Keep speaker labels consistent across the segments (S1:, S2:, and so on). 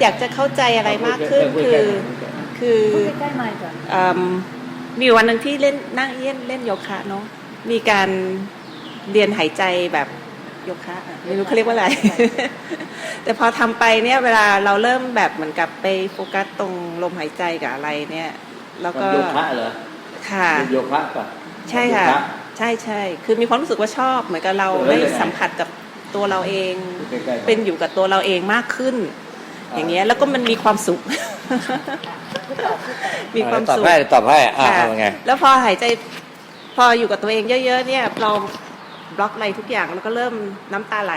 S1: อยากจะเข้าใจอะไรมากขึ้นคือคือ
S2: พูดใกล้ๆไมค์ก่อน
S1: อืมมีอยู่วันหนึ่งที่เล่นนั่งเล่นเล่นโยคะเนาะมีการเรียนหายใจแบบโยคะอะไม่รู้เขาเรียกว่าอะไร แต่พอทำไปเนี่ยเวลาเราเริ่มแบบเหมือนกับไปโฟกัสตรงลมหายใจกับอะไรเนี่ย แล้วก็
S3: โยคะเหรอ
S1: ค่ะ
S3: เป็นโยคะป่ะ
S1: ใช่ค่ะ
S3: โย
S1: ใช่ใช่คือมีความรู้สึกว่าชอบเหมือนกับเรา
S3: เออ
S1: ได้
S3: เลยนะ
S1: สัมผัสกับตัวเราเอง
S3: ใกล้ๆ
S1: เป็นอยู่กับตัวเราเองมากขึ้น อย่างเงี้ยแล้วก็มันมีความสุข มีความ
S3: ตอบ
S1: สุข
S3: ให้ตอบให้อ่า
S1: ค่ะ
S3: ทำไง
S1: แล้วพอหายใจพออยู่กับตัวเองเยอะๆเนี่ยเราบล็อกอะไรทุกอย่างแล้วก็เริ่มน้ำตาไหล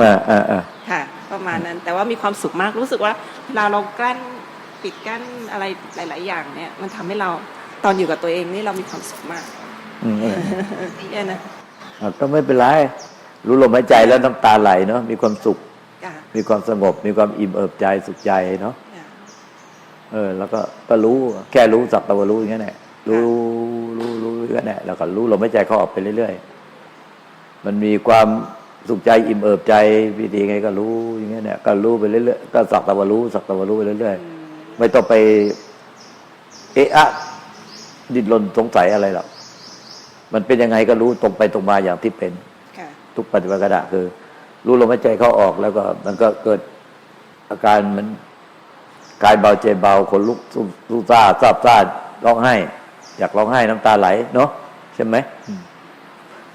S3: อ่าอ่าอ่า
S1: ค่ะ ประมาณนั้น แต่ว่ามีความสุขมากรู้สึกว่าเวลาเรากลั้นปิดกั้นอะไรหลาย ๆ อย่างเนี่ย มันทำให้เราตอนอยู่กับตัวเองนี่เรามีความสุขมาก
S3: อืมอืม
S1: เนี่ยนะ
S3: อะก็ไม่เป็นไรรู้ลมหายใจแล้วน้ำตาไหลเนาะมีความสุข
S1: ค่ะ
S3: มีความสงบ มีความอิ่มเอิบใจสุขใจเนาะ
S1: ค่ะ
S3: เออ แล้วก็ก็รู้แค่รู้สักแต่ว่ารู้อย่างนั้นแหละรู้รู้รู้อย่างนั้นแหละแล้วก็รู้ลมหายใจเข้าออกไปเรื่อยๆมันมีความสุขใจอิ่มเอิบใจวิธีไงก็รู้อย่างเงี้ยเนี่ยก็รู้ไปเรื่อยๆก็สักแต่ว่ารู้สักแต่ว่ารู้ไปเรื่อยๆไม่ต้องไป เอะอะดิ้นรนสงสัยอะไรหรอกมันเป็นยังไงก็รู้ตรงไปตรงมาอย่างที่เป็น
S1: ค่ะ
S3: ทุกปฏิบัติขณะคือ รู้ลมหายใจเข้าออกแล้วก็ มันก็เกิดอาการมันกายเบาใจเบาคนลุกสู้สู้ซ่าซาบซ่าร้องไห้ อยากร้องไห้น้ำตาไหล เนาะใช่ไหม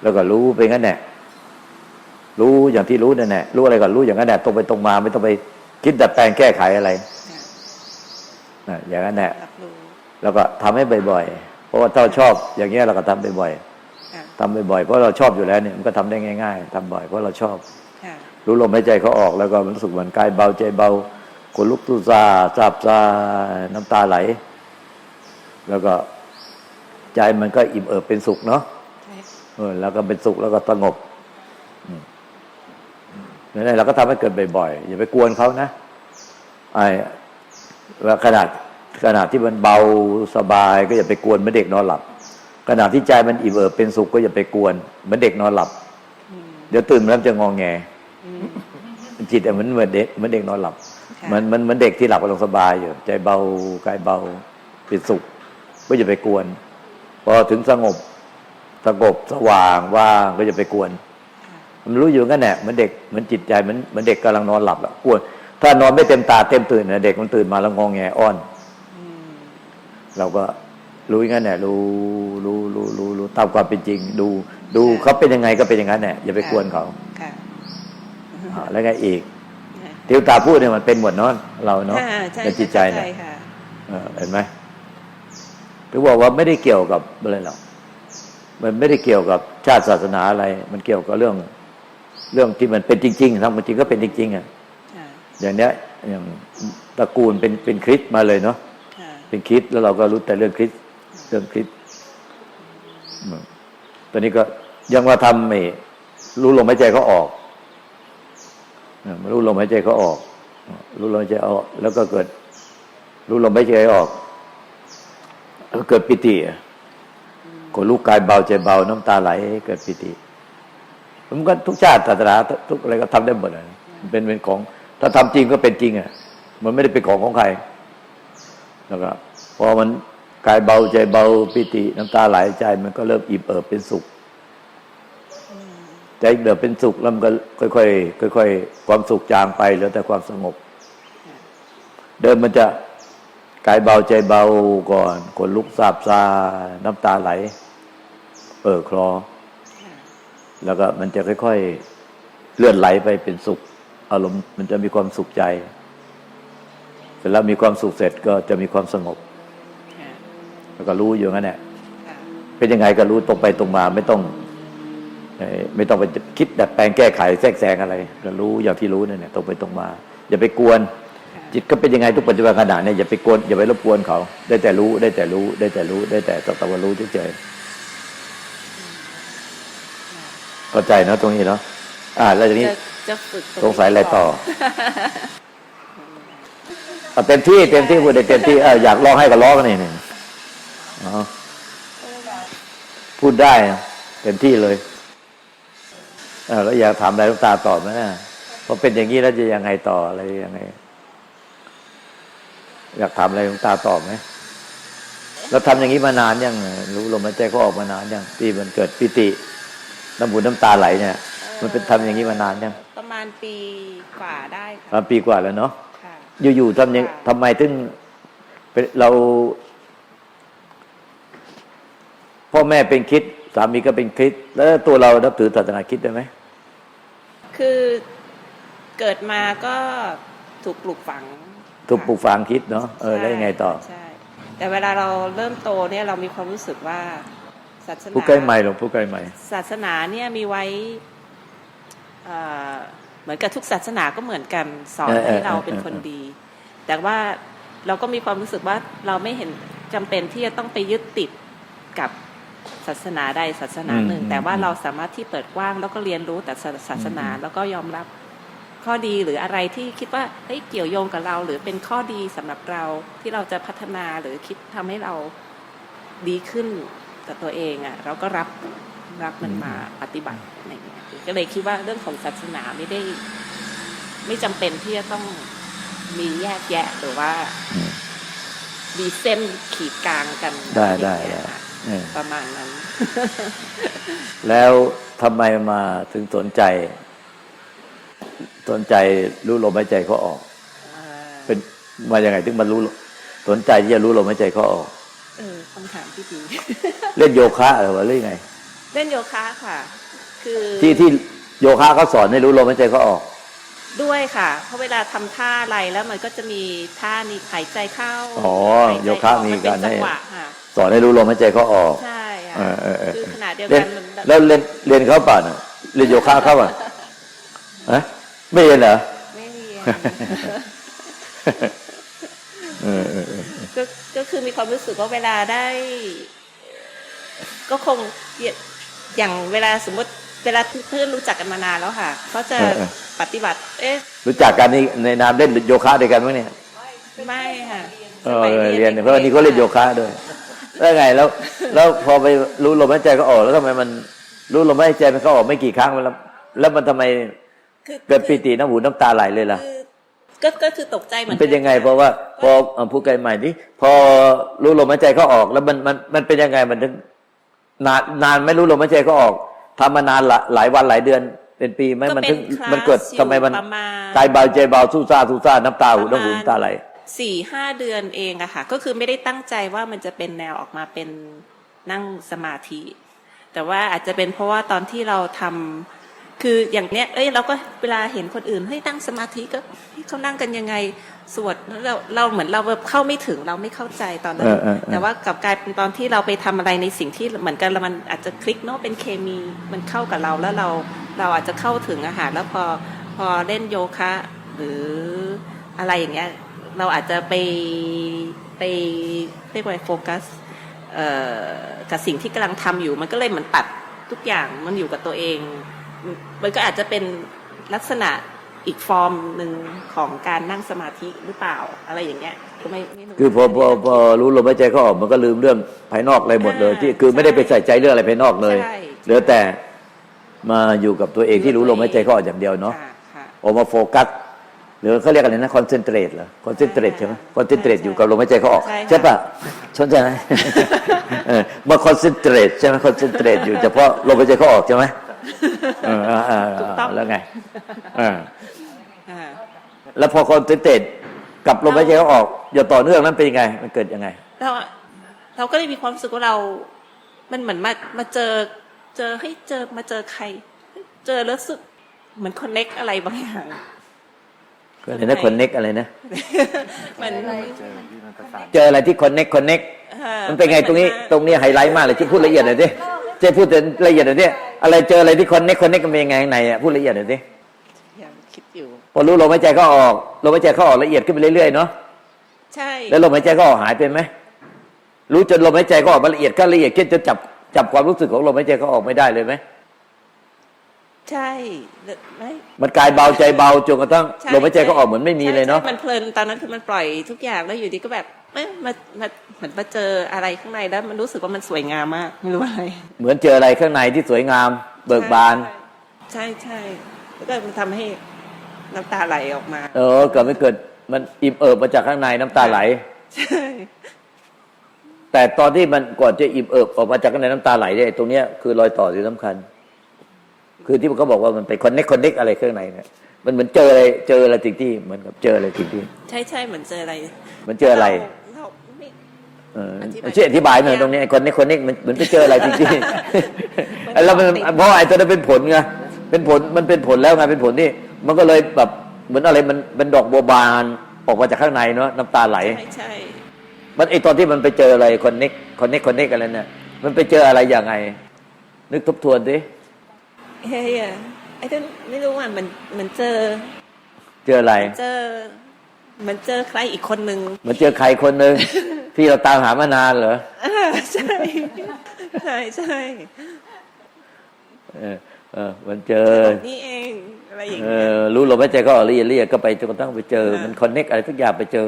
S3: แล้วก็รู้ไปงั้นแหละรู้อย่างที่รู้นั่นแหละรู้อะไรก็รู้อย่างนั้นแหละตรงไปตรงมา ไม่ต้องไปคิดดัดแปลงแก้ไขอะไร
S1: ค่ะ
S3: นะอย่างนั้นแหละ
S1: รับรู้
S3: แล้วก็ทำให้บ่อยๆเพราะว่าถ้าเราชอบอย่างเงี้ยเราก็ทำบ่อย
S1: ค่ะ
S3: ๆทำบ่อยๆเพราะเราชอบอยู่แล้วเนี่ยมันก็ทำได้ง่าย ๆทำบ่อยเพราะเราชอบ
S1: ค่ะ
S3: รู้ลมหายใจเขาออกแล้วก็มันรู้สึกเหมือนกายเบาใจเบาขนลุกตุซาซาบซาน้ำตาไหล แล้วก็ใจมันก็อิ่มเอิบเป็นสุขเนาะ
S1: ใช่
S3: เออแล้วก็เป็นสุขแล้วก็สงบอืมนั่นแหละเราก็ทำให้เกิดบ่อยๆอย่าไปกวนเขานะไอ้ว่าขนาดขนาดที่มันเบาสบาย ก็อย่าไปกวนเหมือนเด็กนอนหลับขณะที่ใจมันอิ่มเอิบเป็นสุขก็อย่าไปกวนเหมือนเด็กนอนหลับ
S1: อืม
S3: เดี๋ยวตื่นมาแล้วจะงองแง
S1: อืม
S3: จิตอะเหมือนเหมือนเด็กเหมือนเด็กนอนหลับ
S1: ค่ะ
S3: มันมันเหมือนเด็กที่หลับกำลังสบายอยู่ ใจเบากายเบาเป็นสุขก็อย่าไปกวน พอถึงสงบสงบสว่างว่างก็อย่าไปกวน
S1: ค่ะ
S3: มันรู้อยู่งั้นแหละเหมือนเด็กเหมือนจิตใจเหมือนเหมือนเด็กกำลังนอนหลับอะกวน ถ้านอนไม่เต็มตาเต็มตื่นนะเด็กมันตื่นมาแล้วงองแงอ้อน
S1: อืม
S3: เราก็รู้อย่างนั้นแหละรู้รู้รู้รู้รู้ตามความเป็นจริง ดู ดูเขาเป็นยังไงก็เป็นอย่างนั้นแหละอย่าไปกวนเขา
S1: ค่ะ
S3: อ่า แล้วไงอีกที่ตาพูดเนี่ยมันเป็นหมดเนอนเราเนาะ
S1: อ่ใช่
S3: ในจิตใจเนี่ย
S1: ช่ค่ะ
S3: เออเห็นไหมถึงบอกว่าไม่ได้เกี่ยวกับอะไรหรอกมันไม่ได้เกี่ยวกับชาติศาสนาอะไร มันเกี่ยวกับเรื่อง เรื่องที่มันเป็นจริงๆทั้งมันจริงก็เป็นจริงๆอะ
S1: ค่ะ
S3: อย่างเนี้ยอย่างตระกูลเป็นเป็นคริสต์มาเลยเนาะ
S1: ค่ะ
S3: เป็นคริสต์แล้วเราก็รู้แต่เรื่องคริสต์เรื่องคริสต์อืมตอนนี้ก็ยังว่าทำไม่รู้ลมหายใจเขาออกเออ รู้ลมหายใจเขาออก รู้ลมหายใจออก แล้วก็เกิด รู้ลมหายใจออกแล้วเกิดปิติกดลูกกายเบาใจเบาน้ำตาไหล เกิดปิติมันก็ทุกชาติศาสนาทุกอะไรก็ทำได้หมดเลยเป็นเป็นของ ถ้าทำจริงก็เป็นจริงอะ มันไม่ได้เป็นของของใครแล้วก็พอมันกายเบาใจเบาปิติ น้ำตาไหลใจ มันก็เริ่มอิ่มเอิบเป็นสุข ใจเดือเป็นสุขแล้วมันก็ค่อยๆค่อยๆความสุขจางไปเหลือแต่ความสงบ เดิมมันจะกายเบาใจเบาก่อนขนลุกซาบซาน้ำตาไหล เออคลอ
S1: ค่ะ
S3: แล้วก็มันจะค่อยๆเลื่อนไหลไปเป็นสุข อารมณ์มันจะมีความสุขใจเสร็จแล้วมีความสุขเสร็จก็จะมีความสงบ
S1: ค่ะ
S3: แล้วก็รู้อยู่งั้นแหละ
S1: ค่ะ
S3: เป็นยังไงก็รู้ตรงไปตรงมาไม่ต้องเอ่อ ไม่ต้องไปคิดดัดแปลงแก้ไขแทรกแซงอะไรก็รู้อย่างที่รู้นั่นแหละตรงไปตรงมา อย่าไปกวน
S1: ค่ะ
S3: จิตก็เป็นยังไงทุกปัจจุบันขณะเนี่ยอย่าไปกวนอย่าไปรบกวนเขา ได้แต่รู้ได้แต่รู้ได้แต่รู้ได้แต่สักแตะวันรู้เฉยๆเข้าใจเนอะตรงนี้เนาะอ่า แล้วทีนี้
S1: จะจะฝึกต
S3: สงสัยอะไรต่อเอาเต็มที่เต็มที่พูดได้เต็มที่เอออยากร้องให้ก็ร้องนี่นี่อ๋อพูดได้นะเต็มที่เลย เออแล้วอยากถามอะไรลูกตาตอบไหมนะพอเป็นอย่างนี้แล้วจะยังไงต่ออะไรยังไง อยากถามอะไรหลวงตาตอบไหมเราทำอย่างนี้มานานยังรู้ลมหายใจเขาออกมานานยังที่มันเกิดปิติน้ำหูน้ำตาไหลเนี่ย มันเป็นทำอย่างนี้มานานยัง
S1: ประมาณปีกว่าได้ค่ะ
S3: ประมาณปีกว่าแล้วเนาะ
S1: ค่ะ
S3: อยู่ๆทำยัง
S1: ค่ะ
S3: ทำไมถึงเป็นเราพ่อแม่เป็นคริดสามีก็เป็นคริดแล้วตัวเรานับถือศาสนาคริดได้ไหม
S1: คือเกิดมาก็ถูกปลูกฝัง
S3: ถูกปลูก
S1: ค่ะ
S3: ฝังคิดเนาะเออแล้วยังไงต่อ
S1: ใช่แต่เวลาเราเริ่มโตเนี่ยเรามีความรู้สึกว่าศาสนา
S3: ผู้ใกล้ใหม่หลวงผู้ใกล้ใหม่
S1: ศาสนาเนี่ยมีไว้เอ่อเหมือนกับทุกศาสนาก็เหมือนกันสอน
S3: เออเออ
S1: ให้เราเป็น
S3: เออ
S1: คนดี แต่ว่าเราก็มีความรู้สึกว่าเราไม่เห็นจำเป็นที่จะต้องไปยึดติดกับ ศาสนาใดศาสนาหนึ่ง แต่ว่าเราสามารถที่เปิดกว้างแล้วก็เรียนรู้แต่ศาสนาแล้วก็ยอมรับข้อดีหรืออะไรที่คิดว่าเฮ้ยเกี่ยวโยงกับเรา หรือเป็นข้อดีสำหรับเราที่เราจะพัฒนาหรือคิดทำให้เราดีขึ้นกับตัวเองอะ่ะ เราก็รับรับมันมาปฏิบัติอะไรอย่างเงี้ยก็เลยคิดว่าเรื่องของศาสนาไม่ได้ ไม่จำเป็นที่จะต้องมีแยกแยะหรือว่า
S3: อืม
S1: มีเส้นขีดกลางกัน
S3: ได้ได้
S1: อย่างเงี้ย
S3: ได้
S1: ค่ะ
S3: เออ
S1: ประมาณนั้น
S3: แล้วทำไมมาถึงสนใจ สนใจรู้ลมหายใจเขาออก เป็นมาอย่างไงถึงมารู้สนใจที่จะรู้ลมหายใจเขาออก
S1: เออคำถามที่ดี
S3: เล่นโยคะหรือว่าเรื่องไง
S1: เล่นโยคะค่ะ คือ
S3: ที่ที่โยคะเขาสอนให้รู้ลมหายใจเขาออก
S1: ด้วยค่ะ เพราะเวลาทำท่าอะไรแล้วมันก็จะมีท่านี้หายใจเข้า
S3: อ๋อ
S1: หายใจ
S3: โยคะ
S1: ออ
S3: มี
S1: นเป็น
S3: การให้
S1: จังหวะค่ะ
S3: สอนให้รู้ลมหายใจเขาออก
S1: ใช่ค่ะ
S3: เออเออเออ
S1: คือขนาดเดียว
S3: เล่
S1: กันนมัน
S3: แล้วเรียนเรียนเขาเปล่าน่ะเรียนโยคะเขาเปล่ะฮะไม่เรียนเหรอ
S1: ไม่เรียน
S3: เออเออเออ
S1: ก็ก็คือมีความรู้สึกว่าเวลาได้ ก็คงอย่างเวลาสมมติ เวลาเพื่อนรู้จักกันมานานแล้วค่ะเขาจะปฏิบัติ เอ๊ะ
S3: รู้จักกันนี่ในนามเล่นโยคะด้วยกันไหมเนี่ย
S1: ไม่ค่ะ
S3: เออเรียนเพราะวันนี้เขาเล่นโยคะด้วยแล้วไงแล้ว แล้วพอไปรู้ลมหายใจก็ออกแล้วทำไมมันรู้ลมหายใจมันก็ออกไม่กี่ครั้งแล้วแล้วมันทำไม
S1: คือ
S3: เกิดปีติน้ำหูน้ำตาไหลเลยล่ะ
S1: คือก็ก็คือตกใจเหมื
S3: มั
S1: อนน
S3: เป็นยังไง เพราะว่าพอเอาผู้ไกลใหม่นี่พอรู้ลมหายใจเขาออก แล้วมันมันมันเป็นยังไงมันถึงนานนานไม่รู้ลมหายใจเขาออก ทำมานานหลายหลายวันหลายเดือนเป็นปีไหม
S1: ก็
S3: มัน
S1: เป็
S3: ถึ
S1: น
S3: ง
S1: คลาส
S3: มันเกิด
S1: อยู่
S3: ทำไมมัน
S1: ประมาณ
S3: กายเบาใจเบาสู้ซ่าสู้ซ่าน้ำตาหูน้ำหูน้ำตาไหล
S1: สี่ห้าเดือนเองอะค่ะ ก็คือไม่ได้ตั้งใจว่ามันจะเป็นแนวออกมาเป็นนั่งสมาธิ แต่ว่าอาจจะเป็นเพราะว่าตอนที่เราทำคืออย่างเนี้ยเอ้ยเราก็เวลาเห็นคนอื่นเฮ้ยนั่งสมาธิก็เฮ้ยเขานั่งกันยังไง สวดแล้วเราเราเหมือนเราแบบเข้าไม่ถึงเราไม่เข้าใจตอนนั้น
S3: เออเออเออ
S1: แต่ว่ากลับกลายเป็นตอนที่เราไปทำอะไรในสิ่งที่เหมือนกันแล้วมันอาจจะคลิกเนาะเป็นเคมีมันเข้ากับเราแล้วเราเราอาจจะเข้าถึงอาหารแล้วพอพอเล่นโยคะ หรืออะไรอย่างเงี้ยเราอาจจะไปไปเรียกว่าโฟกัสเอ่อกับสิ่งที่กำลังทำอยู่ มันก็เลยเหมือนตัดทุกอย่างมันอยู่กับตัวเอง มันก็อาจจะเป็นลักษณะ อีกฟอร์มหนึ่งของการนั่งสมาธิหรือเปล่าอะไรอย่างเงี้ยก็ไม่ไม่รู้
S3: คือพอพอพอรู้ลมหายใจเขาออกมันก็ลืมเรื่องภายนอกอะไรหมดเลย ที่คือไม่ได้ไปใส่ใจเรื่องอะไรภายนอกเลย
S1: ใช่
S3: เหลือแต่มาอยู่กับตัวเองที่รู้ลมหายใจเขาออกอย่างเดียวเนาะ
S1: ค่ะค่ะ
S3: ออกมาโฟกัสหรือเขาเรียกอะไรนะคอนเซนเทรตเหรอคอนเซนเทรต
S1: ใช่
S3: ใช่ไหม
S1: ค่ะ
S3: คอนเซนเทรต
S1: ใช่
S3: อยู่กับลมหายใจเขาออก
S1: ใช่ค่ะ
S3: ใช่ปะชนใจไหม เออมาคอนเซนเทรตใช่ไหมคอนเซนเทรตอยู่เฉพาะลมหายใจเขาออกใช่ไหมเออเออเออ
S1: ถูกต้อง
S3: แล้วไงเออ
S1: อ่า
S3: แล้วพอคอนเซนเทรตกับลมหายใจเขาออกอย่าต่อเนื่องนั้นเป็นยังไง มันเกิดยังไง
S1: เราเราก็เลยมีความรู้สึกว่าเรา มันเหมือนมามาเจอ เจอให้ยเจอมาเจอใคร เจอแล้วรู้สึกเหมือนคอนเน็กอะไรบางอย่าง
S3: อะไรนะคอนเน็กอะไรนะ
S1: มัน
S3: เจออะไรที่คอนเน็กคอนเน็ก
S1: อ่า
S3: มันเป็นไงตรงนี้ ตรงนี้ไฮไลท์มากเลยที่พูดละเอียดหน่อยดิเจ๊พูดละเอียดหน่อยดิอะไรเจออะไรที่คอนเน็กคอนเน็กกันเป็นยังไงข้างในอะพูดละเอียดหน่อยดิ
S1: ยังคิดอยู่
S3: พอรู้ลมหายใจเขาออกลมหายใจเขาออกละเอียดขึ้นไปเรื่อยๆเนาะ
S1: ใช่
S3: แล้วลมหายใจเขาออกหายไปไหมรู้จนลมหายใจเขาออกมาละเอียดก็ละเอียดขึ้นจนจับจับความรู้สึกของลมหายใจเขาออกไม่ได้เลยไหม
S1: ใช่ไม่
S3: มันกลายเบาใจเบาจนกระทั่ง
S1: ใช่
S3: ลมหายใจเขาออกเหมือนไม่มีเลยเนาะ
S1: ใช่มันเพลินตอนนั้นคือมันปล่อยทุกอย่างแล้วอยู่ดีก็แบบเอ๊ะมามาเหมือนมาเจออะไรข้างในแล้ว มันรู้สึกว่ามันสวยงามมากไม่รู้อะไร
S3: เหมือนเจออะไรข้างในที่สวยงาม เบิกบาน
S1: ใช่ใช่แล้วก็มันทำให้ น้ำตาไหลออกมา
S3: เออเกิดไม่เกิดมันอิ่มเอิบมาจากข้างในน้ำตาไหล
S1: ใช่
S3: แต่ตอนที่มันก่อนจะอิ่มเอิบออกมาจากข้างในน้ำตาไหลเนี่ยตรงเนี้ยคือรอยต่อที่สำคัญ คือที่เขาบอกว่ามันไปคอนเน็กคอนเน็กอะไรข้างในเนี่ยมันเหมือนเจออะไรเจออะไรสิ่งที่เหมือนกับเจออะไรสิ่งที่
S1: ใช่ใช่เหมือนเจออะไร
S3: มันเจออะไร
S1: เราไม่
S3: เออ
S1: อธิบาย
S3: ช่วยอธิบายหน่อยตรงนี้คนนี้คนนี้มันเหมือนไปเจออะไรจริงๆ แล้วมัน
S1: ติด
S3: เพราะไอ้ตัวนั้นเป็นผลไงเป็นผลมันเป็นผลแล้วไงเป็นผลที่ มันก็เลยแบบเหมือนอะไรมันเป็นดอกบัวบานออกมาจากข้างในเนาะน้ำตาไหล
S1: ใช่ใช่
S3: มันไอ้ตอนที่มันไปเจออะไรคนเน็กคนเน็กคนเน็กอะไรเนี่ย มันไปเจออะไรอย่างไง นึกทบทวนดิ
S1: เฮ้ยอะไอ้ต้นไม่รู้ว่ามันมันเจอ
S3: เจออะไร
S1: เจอ มันเจอใครอีกคนนึง
S3: มันเจอใครคนหนึ่งที่เราตามหามานานเหรอ
S1: อ่าใช่ใช่ใช่
S3: เออเออมันเจอ
S1: นี่เอง อะไรอย่าง
S3: เอ
S1: เงี้ย
S3: อรู้ลมหายใจก็ออกเรียเรียก็ไปจนกระทั่งไปเจอ
S1: อ่ามั
S3: มันคอนเน็กอะไรทุกอย่างไปเจอ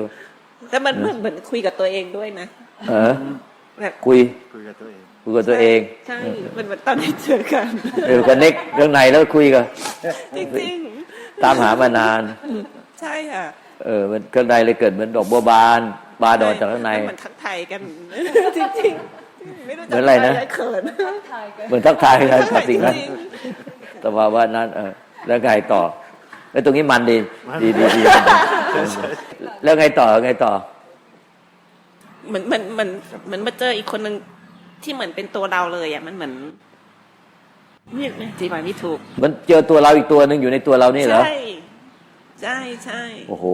S1: แต่มันเหมือนเหมือนคุยกับตัวเองด้วยนะ
S3: เออ
S1: แบบ
S3: คุย
S2: คุยกับตัวเอง
S3: คุยกับตัวเอง
S1: ใช่มันเหมือนตอนที่เจอกัน
S3: เออคอนเน็กเรื่องในแล้วคุยกัน
S1: จริง
S3: ตามหามานาน
S1: ๆใช่ค่ะ
S3: เออมันข้างในเลยเกิดเหมือนดอกบัวบานบานออกจากข้างใน
S1: มัเหมือนทักทายกันจริงๆไม่รู้
S3: เหมือนอะไรนะ
S1: เขิน
S3: เหมือนทักทายกันกับสิ่งนั้น
S1: จริง
S3: แต่ว่าว่านั้นเออ แล้วไงต่อแล้วตรงนี้มันดี ดีดีดีแล้วไงต่อไงต่อ
S1: ๆเหมือนเหมือนเหมือนเหมือนมาเจออีกคนหนึ่งที่เหมือนเป็นตัวเราเลยอะมันเหมือนเนี่ยจีบายไม่ถูก
S3: มันเจอตัวเราอีกตัวหนึ่งอยู่ในตัวเรานี่เหรอ
S1: ใช่ใช่ใช่
S3: โอ้โห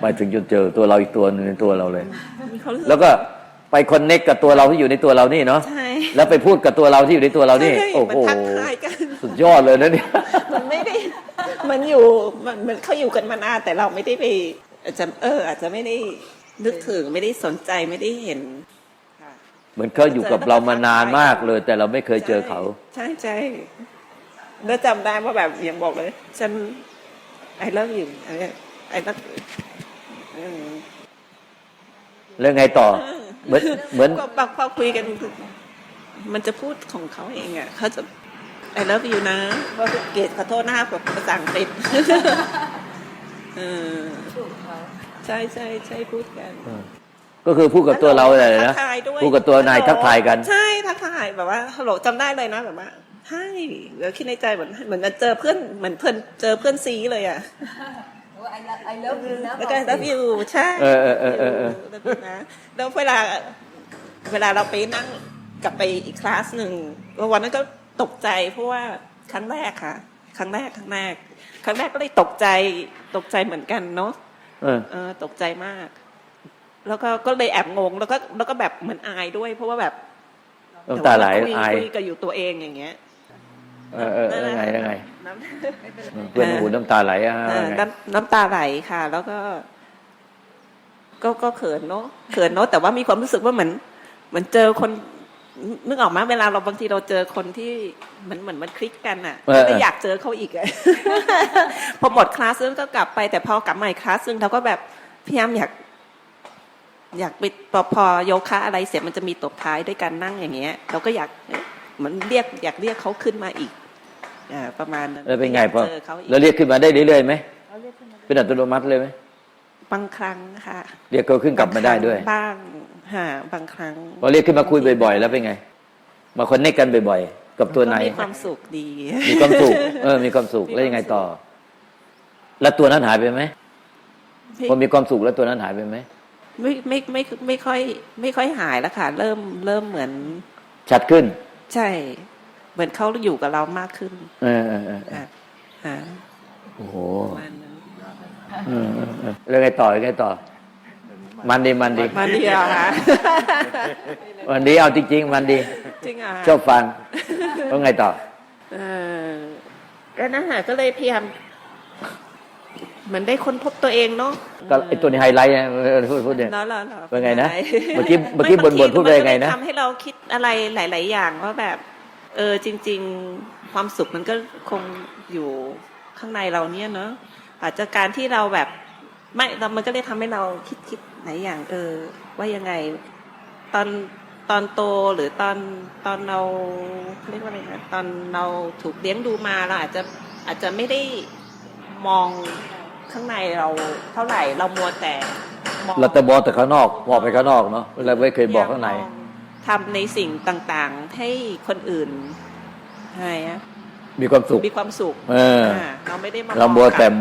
S3: หมายถึงจนเจอตัวเราอีกตัวหนึงในตัวเราเลย
S1: มีความรู้สึก
S3: แล้วก็ ไปคอนเน็กกับตัวเราที่อยู่ในตัวเรานี่เนาะ
S1: ใช่
S3: แล้วไปพูดกับตัวเราที่อยู่ในตัวเรานี่
S1: ใช่
S3: โอ้
S1: มัน
S3: โห
S1: ทักทายกัน
S3: สุดยอดเลยนะเนี่ย
S1: มันไม่ได้มันอยู่มันมันเขาอยู่กันมานานแต่เราไม่ได้ไปอาจจะเออ อาจจะไม่ได้นึกถึงไม่ได้สนใจไม่ได้เห็นค่ะ
S3: เหมือนเขาอยู่กับเรามานานมากเลย แต่เราไม่เคยเจอเขา
S1: ใช่ใช่แล้วจำได้ว่าแบบอย่างบอกเลย ฉันไอ้เลิกอยู่ไอ้ไอ้เลิกอืม
S3: แล้วไงต่อ เหมือนเหมือน
S1: ก็พอคุยกันมันจะพูดของเขาเองอะเขาจะไอ้เลิกอยู่นะเพราะเกดขอโทษหน้าแบบภาษาอังกฤษเออใช่ใช่ใช่พูดกัน
S3: ก็คือพูดกับตัวเราเลยนะ
S1: ทักทายด้วย
S3: พูดกับตัวนายทักทายกัน
S1: ใช่ทักทายแบบว่าฮัลโหลจำได้เลยนะแบบว่าใช่เดี๋ยวคิดในใจเหมือนเหมือนเจอเพื่อนเหมือนเพื่อนเจอเพื่อนซีเลยอะ
S4: ไอไอเลิฟยูนะ
S1: แล้วก็รับอยู่ใช่
S3: เออเออเออเออเออ
S1: แล้วนะแล้วเวลาเวลาเราไปนั่งกลับไปอีกคลาสหนึ่งวันนั้นก็ตกใจเพราะว่าครั้งแรกค่ะ ครั้งแรกครั้งแรก ครั้งแรกก็เลยตกใจตกใจเหมือนกันเนาะ
S3: เออ
S1: เออตกใจมาก แล้วก็ก็เลยแอบงง แล้วก็แล้วก็แบบเหมือนอายด้วย เพราะว่าแบบ
S3: น้ำตาไหล
S1: คุย
S3: อาย
S1: คุยกับอยู่ตัวเองอย่างเงี้ย
S3: เออเออแล้วไงแล้วไง
S1: น้ำ
S3: เพื่อนหูน้ำตาไหลอะ
S1: เออน้ำน้ำตาไหลค่ะ แล้วก็ ก็ก็เขินเนาะเขินเนาะแต่ว่ามีความรู้สึกว่าเหมือนเหมือนเจอคนนึกออกไหมเวลาเราบางทีเราเจอคนที่เหมือนเหมือนมันคลิกกันอะก็เลยอยากเจอเขาอีกอะพอหมดคลาสนึงก็กลับไปแต่พอกลับมาอีกคลาสนึงเราก็แบบพยายามอยาก อยากไปพอพอโยคะอะไรเสร็จมันจะมีตบท้ายด้วยการนั่งอย่างเงี้ย เราก็อยากเอ๊ะเหมือนเรียกอยากเรียกเขาขึ้นมาอีกอ่า ประมาณนั้น
S3: แล้วเป็นไง
S1: อยาก
S3: พอ
S1: เจอเขาอีก
S3: แล้วเรียกขึ้นมาได้เรื่อยๆไหมเป็นอัตโนมัติเลยไหม
S1: บางครั้งค่ะ
S3: เรียกเขาขึ้นกลับมาได้ด้วย
S1: บ้างฮะบางครั้ง
S3: พอเรียกขึ้นมาคุยบ่อยๆ แล้วเป็นไง มาคอนเนคกันบ่อยๆ กับตัวไหน
S1: ก็มีความสุขดี
S3: มีความสุขเออ มีความสุขแล้วยังไงต่อ แล้วตัวนั้นหายไปไหมพอมีความสุขแล้วตัวนั้นหายไปไหม
S1: ไม่ไม่ไม่ไม่ค่อย ไม่ค่อยหายแล้วค่ะ เริ่มเริ่มเหมือน
S3: ชัดขึ้น
S1: ใช่ เหมือนเขาอยู่กับเรามากขึ้น
S3: เออเออเออ
S1: อะฮะ
S3: โอ้โห
S1: ประมาณนั้น
S3: เออเออเออแล้วไงต่อยังไงต่อ มันดีมันดี
S1: มาเดียวค่ะ
S3: วันนี้เอาจริง ๆ มันดี
S1: จริงอะ
S3: ชอบฟังแล้วไงต่อ
S1: เออก็นั่นแหละก็เลยพยายามเหมือนได้ค้นพบตัวเองเนาะ
S3: ก็ไอตัวนี้ไฮไลท์นะเออพูดพูดเนี่ย
S1: แล้วแล้วแล้ว
S3: เป็นไงนะ
S1: ป
S3: เมื่อกี้เมื่อกี้
S1: ไบ่
S3: นๆพูดไปยังไงนะ
S1: มัก็เลยทำให้เราคิดอะไรหลาย ๆ อย่างว่าแบบ เออจริง ๆ ความสุขมันก็คงอยู่ข้างในเราเนี่ยเนาะอาจจะการที่เราแบบไม่เรามันก็เลยทำให้เราคิดคิดหลายอย่าง เออ ว่ายังไง ตอนตอนโตหรือตอนตอนเราเรียกว่าอะไรนะตอนเราถูกเลี้ยงดูมาเราอาจจะอาจจะไม่ได้มองข้างในเราเท่าไหร่เรามัวแต่มอง
S3: เราแต่มองแต่ข้างนอกมองไปข้างนอกเนาะเราไม่เคยบอกข้างใน
S1: ยม ทำในสิ่งต่างๆ ให้คนอื่นอะไรอะ
S3: มีความสุข
S1: มีความสุข
S3: เออา
S1: เราไม่ได้มา
S3: เรามัวแต่
S1: อง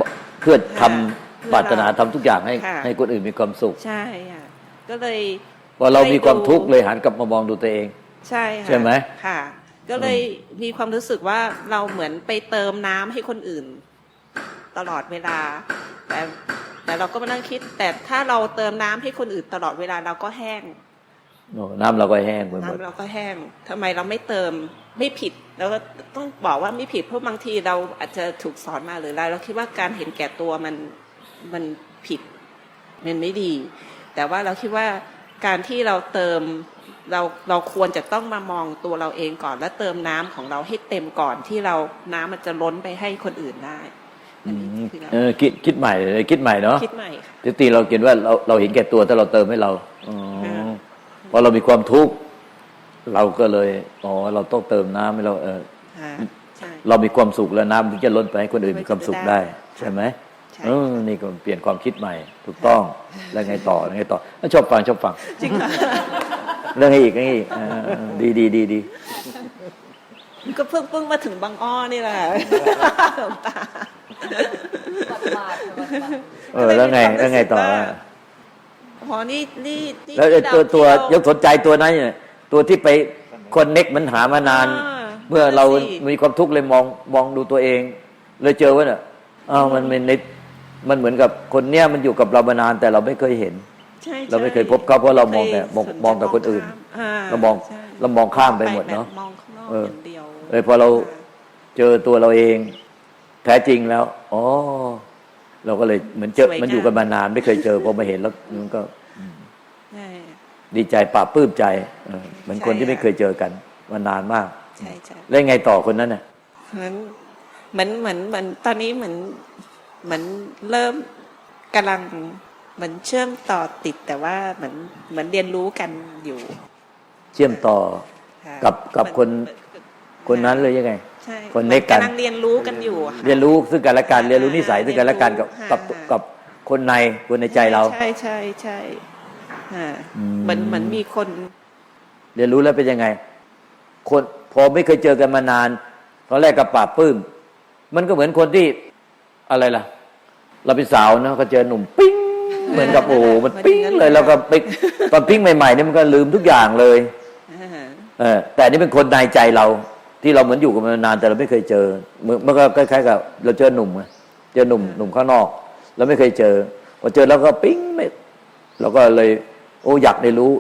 S3: เพื่อทำ
S1: ค่ะ
S3: ปรารถนาทำทุกอย่างให้
S1: ค่ะ
S3: ให้คนอื่นมีความสุข
S1: ใช่ค่ะก็เลย
S3: พอเรามีความ
S1: ได้ดู
S3: ทุกข์เลยหันกลับมามองดูตัวเอง
S1: ใช่ค่ะ
S3: ใช่ไหม
S1: ค่ะ ก็เลยมีความรู้สึกว่าเราเหมือนไปเติมน้ำให้คนอื่น ตลอดเวลา แต่แต่เราก็มานั่งคิด แต่ถ้าเราเติมน้ำให้คนอื่นตลอดเวลาเราก็แห้ง
S3: โอ้ น้ำเราก็แห้งไปหมด
S1: น้ำเราก็แห้งทำไมเราไม่เติมไม่ผิดแล้วก็ต้องบอกว่าไม่ผิดเพราะบางทีเราอาจจะถูกสอนมาหรืออะไรเราคิดว่าการเห็นแก่ตัวมันมันผิดมันไม่ดี แต่ว่าเราคิดว่าการที่เราเติมเราเราควรจะต้องมามองตัวเราเองก่อน แล้วเติมน้ำของเราให้เต็มก่อนที่เราน้ำมันจะล้นไปให้คนอื่นได้อันนี้คือเรา
S3: เออคิดคิดใหม่เลยคิดใหม่เนาะ
S1: คิดใหม่ค่ะ
S3: จริงๆเราเห็นว่าเราเราเห็นแก่ตัวถ้าเราเติมให้เราอ๋อ
S1: ค่ะ
S3: พอเรามีความทุกข์เราก็เลยอ๋อเราต้องเติมน้ำให้เราเออ
S1: อ่าใช่
S3: เรามีความสุขแล้วน้ำถึงจะล้นไปให้คนอื่นมีความสุขได้
S1: ได้
S3: ใช่ไหม
S1: ใช่
S3: เออนี่ก็เปลี่ยนความคิดใหม่ ถูกต้องแล้วไงต่อแล้วไงต่อแล้วชอบฟังชอบฟัง
S1: จริงค่ะ
S3: เรื่องให้อีกให้อีกเออเออดีดีดีดี
S1: ก็เพิ่งเพิ่งมาถึงบางอ้อนี่แหละหลวงตา
S4: วัดบาทวัดบาท
S3: เออแล้วไงแล้วไงต่อ
S1: อ๋อนี่นี่นี่
S3: แล้วไอ้
S1: ที่
S3: ตัว
S1: เรา
S3: ตัวยกสนใจตัวนั้นเนี่ยตัวที่ไปคอนเน็กมันหามานาน
S1: อ่า
S3: เมื่อเรา
S1: นั่นสิ
S3: มีความทุกข์เลยมองมองดูตัวเอง เลยเจอว่าเนี่ยอ้าวมันเป็นในมันเหมือนกับคนเนี้ยมันอยู่กับเรามานานแต่เราไม่เคยเห็น
S1: ใช่
S3: เราไม่เคย
S1: ใช่
S3: พบเขาเพราะเรามองแต่มอง
S1: เคย
S3: มองแต่คนอื่น
S1: ข้าม
S3: เรามอง
S1: ใช่
S3: เรามองข้ามไปหมดเนาะ
S1: มองข้างนอก
S3: เออ
S1: อย่างเดียว
S3: เลยพอเรา เจอตัวเราเอง แท้จริงแล้ว อ๋อ เราก็เลยเหมือนเจอมันอยู่กันมานานไม่เคยเจอพอมาเห็นแล้วมันก็
S1: ใช่
S3: ดีใจปลาบปลื้มใจเออเหมือนคน
S1: ใช่
S3: ที่ไม่
S1: ค่ะ
S3: เคยเจอกันมานานมาก
S1: ใช่ใช่
S3: แล้วไงต่อคนนั้นน่ะ
S1: เหมือนเหมือนเหมือนเหมือนตอนนี้เหมือนเหมือนเริ่มกำลังเหมือนเชื่อมต่อติดแต่ว่าเหมือนเหมือนเรียนรู้กันอยู่
S3: เชื่อมต่อ
S1: ค่ะ
S3: กับกับ
S1: เห
S3: คน
S1: มือ
S3: คนนั้นเลยยังไง
S1: ใช่
S3: คนเล็กกัน
S1: กำลังเรียนรู้กันอยู่อะค่ะ
S3: เรียนรู้ซึ่งกันและกัน
S1: อ่า
S3: เรียนรู้นิสัยซึ่งกันและกันกับ
S1: เรียนรู้
S3: กับ
S1: ค่ะ
S3: กับคนในคนในใจเรา
S1: ใช่ใช่ใช่อ่า
S3: อืม
S1: เหมือนเหมือนมีคน
S3: เรียนรู้แล้วเป็นยังไง คนพอไม่เคยเจอกันมานานตอนแรกกับปราบปลื้มมันก็เหมือนคนที่อะไรล่ะ เราเป็นสาวนะก็เจอหนุ่มปิ้งเหมือนกับโอ้โหมันปิ้งเลยแล้วก็ปิ้งตอนปิ้งใหม่ๆเนี่ยมันก็ลืมทุกอย่างเลย
S1: อ่า
S3: เออแต่อันนี่เป็นคนในใจเรา ที่เราเหมือนอยู่กันมานานแต่เราไม่เคยเจอเมื่อมันก็คล้ายๆกับเราเจอหนุ่มไงเจอหนุ่มหนุ่มข้างนอก เราไม่เคยเจอพอเจอแล้วก็ปิ้งไม่เราก็เลย โอ้อยากได้รู้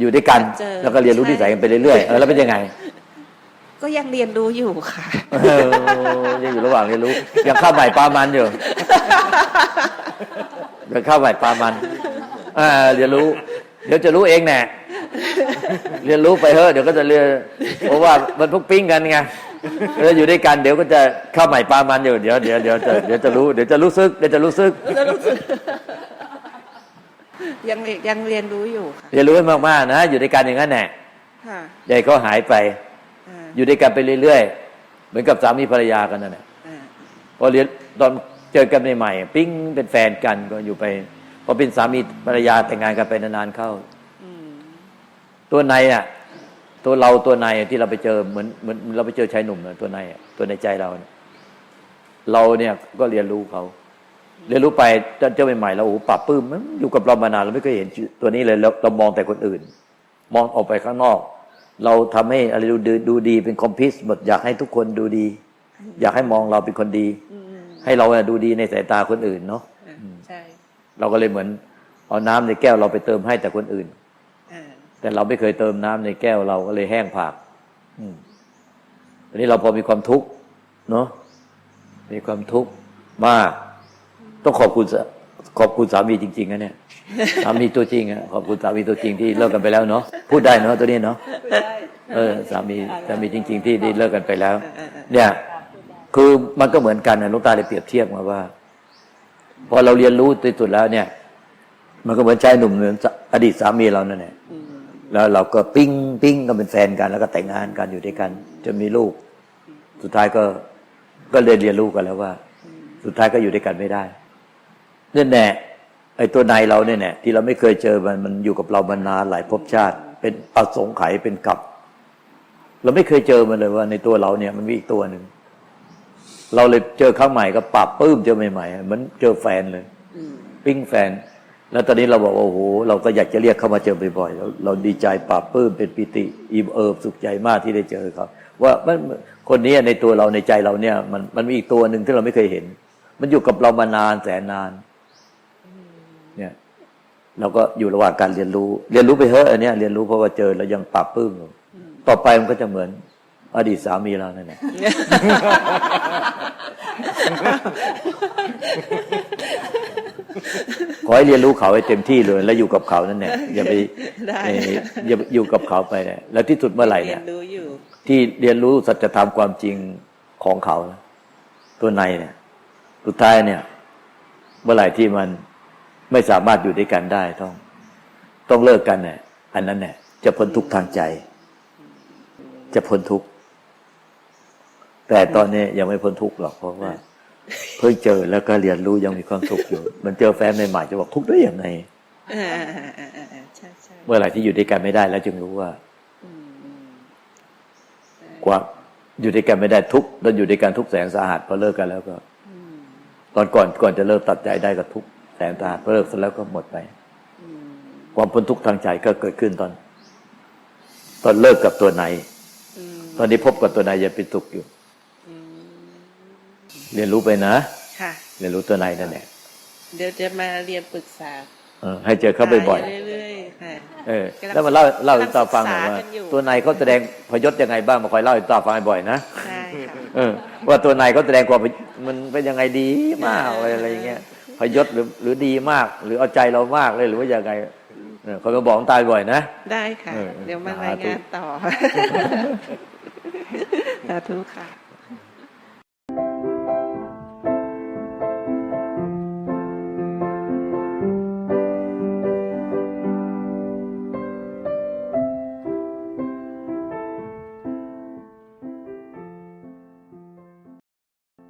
S3: อยู่ด้วยกัน
S1: เจอ
S3: แล้วก็เรียนรู้นิสัยกันไปเรื่อยๆเออแล้วเป็นยังไง
S1: ก็ยังเรียนรู้อยู่ค่ะ
S3: เออยังอยู่ระหว่างเรียนรู้ ยังข้าวใหม่ปลามันอยู่ยังข้าวใหม่ปลามันอ่าเรียนรู้ เดี๋ยวจะรู้เองแน่ เรียนรู้ไปเถอะเดี๋ยวก็จะเรียนเพราะว่ามันพวกปิ้งกันไงเราอยู่ด้วยกันเดี๋ยวก็จะข้าวใหม่ปลามันอยู่เดี๋ยวเดี๋ยวเดี๋ยวจะเดี๋ยวจะรู้เดี๋ยวจะรู้สึกเดี๋ยวจะรู้สึก
S1: ยังยังเรียนรู้อยู่ค่ะ
S3: เรียนรู้ให้มากๆนะอยู่ด้วยกันอย่างนั้นแหละ
S1: ค่ะ
S3: ใหญ่เขาหายไป
S1: อ่า
S3: อยู่ด้วยกันไปเรื่อยๆเหมือนกับสามีภรรยากันนั่นแหละ
S1: อ่า
S3: พอเรียนตอนเจอกันใหม่ๆปิ้งเป็นแฟนกันก็อยู่ไปพอเป็นสามีภรรยาแต่งงานกันไปนานๆเข้า
S1: อืม
S3: ตัวในอะ ตัวเราตัวในที่เราไปเจอเหมือนเหมือนเราไปเจอชายหนุ่มน่ะตัวในอะตัวในใจเราเนี่ยเราเนี่ยก็เรียนรู้เขาเรียนรู้ไปจนเจอใหม่ๆเราโอ้โหปรับปลื้มมันอยู่กับเรามานานเราไม่เคยเห็นตัวนี้เลยเราเรามองแต่คนอื่น มองออกไปข้างนอก เราทำให้อะไรดูดีดูดีเป็นคอมพิวหมดอยากให้ทุกคนดูดี อยากให้มองเราเป็นคนดี
S1: อืม
S3: ให้เราเนี่ยดูดีในสายตาคนอื่นเนาะ
S1: อ่าใช่
S3: เราก็เลยเหมือน เอาน้ำในแก้วเราไปเติมให้แต่คนอื่น
S1: อ่า
S3: แต่เราไม่เคยเติมน้ำในแก้วเราก็เลยแห้งผาก อืมตอนนี้เราพอมีความทุกข์เนาะมีความทุกข์มาก ต้องขอบคุณสขอบคุณสามีจริงๆนะเนี่ยสามีตัวจริงอะขอบคุณสามีตัวจริงที่เลิกกันไปแล้วเนาะพูดได้เนาะตัวนี้เนาะเออสามีสามีจริง ๆ ที่ที่เลิกกันไปแล้ว เนี่ย คือมันก็เหมือนกันนะลูกตาเลยเปรียบเทียบมาว่า พอเราเรียนรู้ที่สุดแล้วเนี่ย มันก็เหมือนชายหนุ่มเหมือนอดีตสามีเรานั่นแหละ แล้วเราก็ปิ้งปิ้งก็เป็นแฟนกัน แล้วก็แต่งงานกันอยู่ด้วยกันจนมีลูก สุดท้ายก็ก็เลยเรียนรู้กันแล้วว่าสสุดท้ายก็อยู่ด้วยกันไม่ได้นั่นแน่ไอ้ตัวในเราเนี่ยแน่ที่เราไม่เคยเจอมันมันอยู่กับเรามานานหลายภพชาติ เป็นอสงไขยเป็นกับ เราไม่เคยเจอมันเลยว่า ในตัวเราเนี่ยมันมีอีกตัวหนึ่งเราเลยเจอครั้งใหม่ก็ปรับปลื้มเจอใหม่ๆเหมือนเจอแฟนเลย
S1: อืม
S3: ปิ้งแฟน แล้วตอนนี้เราบอกว่าโอ้โหเราก็อยากจะเรียกเข้ามาเจอบ่อยๆเราเราดีใจปลาบปื้มเป็นปิติอิ่มเอิบสุขใจมากที่ได้เจอเขาว่ามันคนนี้ในตัวเราในใจเราเนี่ย มันมันมีอีกตัวหนึ่งที่เราไม่เคยเห็น มันอยู่กับเรามานานแสนนาน เนี่ย เราก็อยู่ระหว่างการเรียนรู้ เรียนรู้ไปเถอะอันนี้ยเรียนรู้เพราะว่าเจอแล้วยังปรับปื้มอยู่ต่อไปมันก็จะเหมือน อดีตสามีเรานั่นแหละ ขอให้เรียนรู้เขาให้เต็มที่เลย แล้วอยู่กับเขานั่นแหละอย่าไป
S1: ได้
S3: เอ่ออย่าอยู่กับเขาไปเนี่ยแล้วที่สุดเมื่อไหร่
S1: เรี
S3: เนี่ยย
S1: นรู้อยู่
S3: ที่เรียนรู้สัจธรรมความจริงของเขานะตัวในเนี่ยสุดท้ายเนี่ย เมื่อไหร่ที่มันไม่สามารถอยู่ด้วยกันได้ต้อง ต้องเลิกกันเนี่ยอันนั้นเนี่ยจะพ้นทุกข์ทางใจ จะพ้นทุกข์แต่ตอนนี้ยังไม่พ้นทุกข์หรอกเพราะว่า เพิ่งเจอแล้วก็เรียนรู้ยังมีความสุขอยู่ มันเจอแฟนใหม่ๆจะบอกทุกข์ได้ยังไง
S1: อ่าอ่าอ่าอ่าอ่าใช่ใช่
S3: เมื่อไหร่ที่อยู่ด้วยกันไม่ได้แล้วจึงรู้ว่า
S1: อืมอืม
S3: กว่าอยู่ด้วยกันไม่ได้ทุกข์แล้วอยู่ด้วยกันทุกข์แสนสาหัสพอเลิกกันแล้วก็
S1: อืม
S3: ตอนก่อนก่อนจะเลิกตัดใจได้ก็ทุกข์แสนสาหัสพอเลิกเสร็จแล้วก็หมดไป
S1: อืม
S3: ความพ้นทุกข์ทางใจก็เกิดขึ้นตอน ตอนเลิกกับตัวใน
S1: อืม
S3: ตอนนี้พบกับตัวในยังเป็นทุกข์อยู่
S1: อืม
S3: เรียนรู้ไปนะ
S1: ค่ะ
S3: เรียนรู้ตัวในนั่นแหละ
S1: เดี๋ยวจะมาเรียนปรึกษา
S3: เออให้เจอเขาบ่อย
S1: ไปเรื่อยๆค่ะ
S3: ๆเออแล้วมาเล่าเล่าให้ตาฟังหน่อย
S1: กำลัง
S3: ว่า
S1: ศึกษากันอยู่
S3: ตัวในเขาแสดงพยศยังไงบ้างมาคอยเล่าให้ตาฟังบ่อยๆนะ
S1: ใช่ค่ะ
S3: เออว่าตัวในเขาแสดงความมันเป็นยังไงดีมากอะไรอะไรอย่างเงี้ยพยศหรือหรือดีมาก หรือเอาใจเรามากเลยหรือว่ายังไงเออเขาก็บอกตายบ่อยนะ
S1: ได้ค่ะ
S3: เออ
S1: เดี๋ยวมารายงานต่อสาธุค่ะ